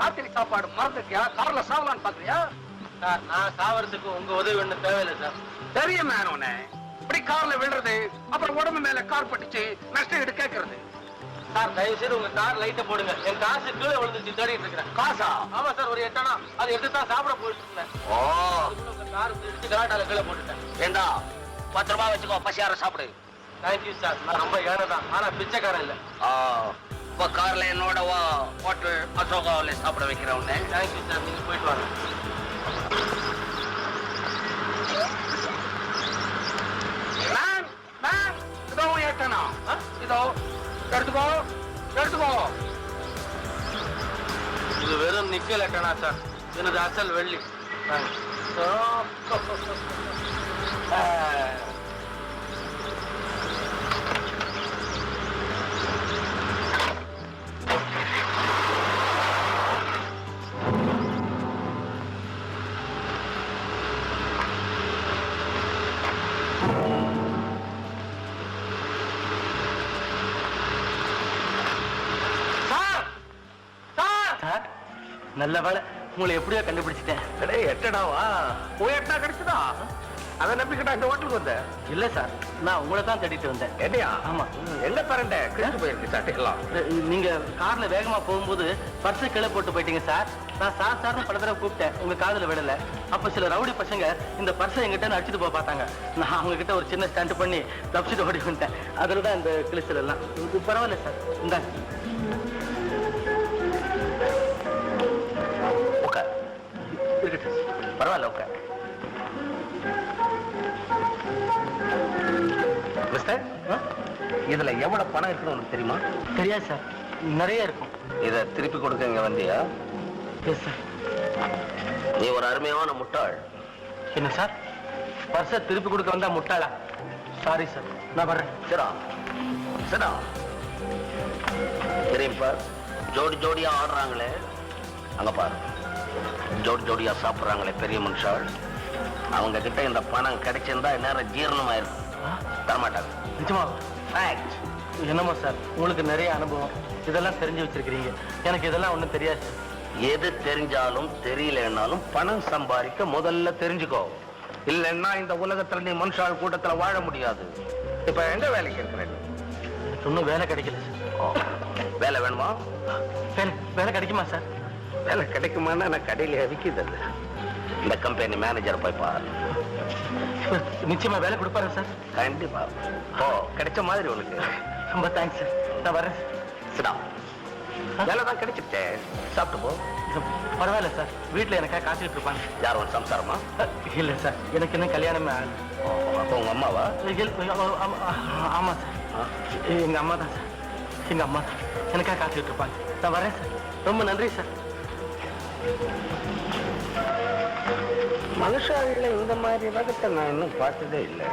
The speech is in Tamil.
சாப்பாடு மறந்துட்டியா? கார்ல சாவலான்னு பாக்குறியா? சார் நான் சாவறதுக்கு உங்க உதவி ஒண்ணு தேவையில்லை சார். தெரியும் மேனோனே இப்படி கார்ல விழுறது அப்புறம் உடம்பு மேல கார் பட்டுச்சு நஷ்டம் ஈடு கேக்குறது. சார் தயவு செய்து உங்க கார் லைட்டை போடுங்க. என் காசு கீழே விழுந்துச்சு தேடிட்டு இருக்கிறேன். காசா? ஆமா சார் ஒரு எட்டனா? அது எடுத்து தான் சாப்பிட போயிட்டு இருந்தேன். ஓ. கார் இடிச்சு கலாட்டால கீழே போட்டுட்டேன். ஏண்டா? பத்து ரூபாய் வச்சுக்கோ பசியார சாப்பிடு. தேங்க்யூ சார் நான் ரொம்ப ஏழை தான் ஆனா பிச்சைக்காரன் இல்ல. ஆ, இப்ப கார்ல என்னோட ஹோட்டல் அசோகாவில சாப்பிட வைக்கிறேன் உன்னை. தேங்க்யூ சார் நீங்க போயிட்டு வாங்க. மேம் மேம் இதோ ஏத்தனா இதோ எடுத்துக்கோ எடுத்துக்கோ. இது வெறும் நிக்கல் எட்டனா சார் எனது அசல் வெள்ளி. தேங்க்ஸ். நல்ல வேலை உங்களை எப்படியோ கண்டுபிடிச்சிட்டேன். டேய் எட்டடாவா போய் எட்டா கிடைச்சதா? அதை நம்பிக்கிட்டா இந்த ஹோட்டலுக்கு வந்த? இல்ல சார் நான் உங்களை தான் தேடிட்டு வந்தேன். என்னையா? ஆமா. எங்க தரண்ட கிழிஞ்சு போயிருக்கு சட்டையெல்லாம் நீங்க கார்ல வேகமா போகும்போது பர்ஸ் கீழே போட்டு போயிட்டீங்க சார். நான் சார் சார்னு பல தடவை கூப்பிட்டேன். உங்க காதுல விடல. அப்ப சில ரவுடி பசங்க இந்த பர்ஸை எங்கிட்ட அடிச்சுட்டு போக பார்த்தாங்க. நான் அவங்க கிட்ட ஒரு சின்ன ஸ்டண்ட் பண்ணி தப்பிச்சுட்டு ஓடி வந்துட்டேன் அதுல தான் இந்த கிழிச்சல் எல்லாம். இது பரவாயில்ல சார். இந்தாங்க. இருக்கட்டும் பரவாயில்ல உட்கார். மிஸ்டர்? இதுல எவ்வளவு பணம் இருக்குன்னு உனக்கு தெரியுமா? தெரியாது சார் நிறைய இருக்கும். இத திருப்பி கொடுக்க இங்க வந்தியா? சார் நீ ஒரு அருமையான முட்டாள். என்ன சார் பர்ஸை திருப்பி கொடுக்க வந்தா முட்டாளா? சாரி சார் நான் வர்றேன். சிரா. சிரா. தெரியும் பார். ஜோடி ஜோடியா ஆடுறாங்களே. அங்க பாரு. ஜோடி ஜோடியா சாப்பிடுறாங்களே பெரிய மனுஷாள். அவங்க கிட்ட இந்த பணம் கிடைச்சிருந்தா நேரம் ஜீரணமாயிருக்கும் தரமாட்டாங்க நிஜமா. என்னமோ சார் உங்களுக்கு நிறைய அனுபவம். இதெல்லாம் தெரிஞ்சு வச்சிருக்கிறீங்க. எனக்கு இதெல்லாம் ஒண்ணும் தெரியாது எது தெரிஞ்சாலும் தெரியலனாலும் பணம் சம்பாதிக்க முதல்ல தெரிஞ்சுக்கோ. இல்லைன்னா இந்த உலகத்துல நீ மனுஷாள் கூட்டத்துல வாழ முடியாது. இப்ப எங்க வேலைக்கு இருக்கிற நீ? எனக்கு இன்னும் வேலை கிடைக்கல சார். வேலை வேணுமா? வேலை வேலை கிடைக்குமா சார்? வேலை கிடைக்குமான்னா நான் கடையில விற்கிது இந்த கம்பெனி மேனேஜர் போய் பாரு. நிச்சயமா வேலை கொடுப்பாரு சார்? கண்டிப்பா. ஓ கிடைச்ச மாதிரி உனக்கு. ரொம்ப தேங்க்ஸ் சார். நான் வரேன். சிடா. வேலை தான் கிடைச்சிட்டே சாப்பிட்டு போ. பரவாயில்ல சார். வீட்டில் எனக்காக காத்துக்கிட்டு இருப்பாங்க. யார் உன் சம்சாரமா? இல்ல சார். எனக்கு இன்னும் கல்யாணமே அப்போ உங்க அம்மாவா? இல்ல, ஆமா- ஆமா சார். எங்க அம்மா தான் சார். எங்க அம்மா தான். எனக்காக காத்துக்கிட்டு இருப்பாங்க. நான் வரேன் சார். ரொம்ப நன்றி சார். மனுஷாவில இந்த மாதிரி ரகத்தை நான் இன்னும் பார்த்ததே இல்லை.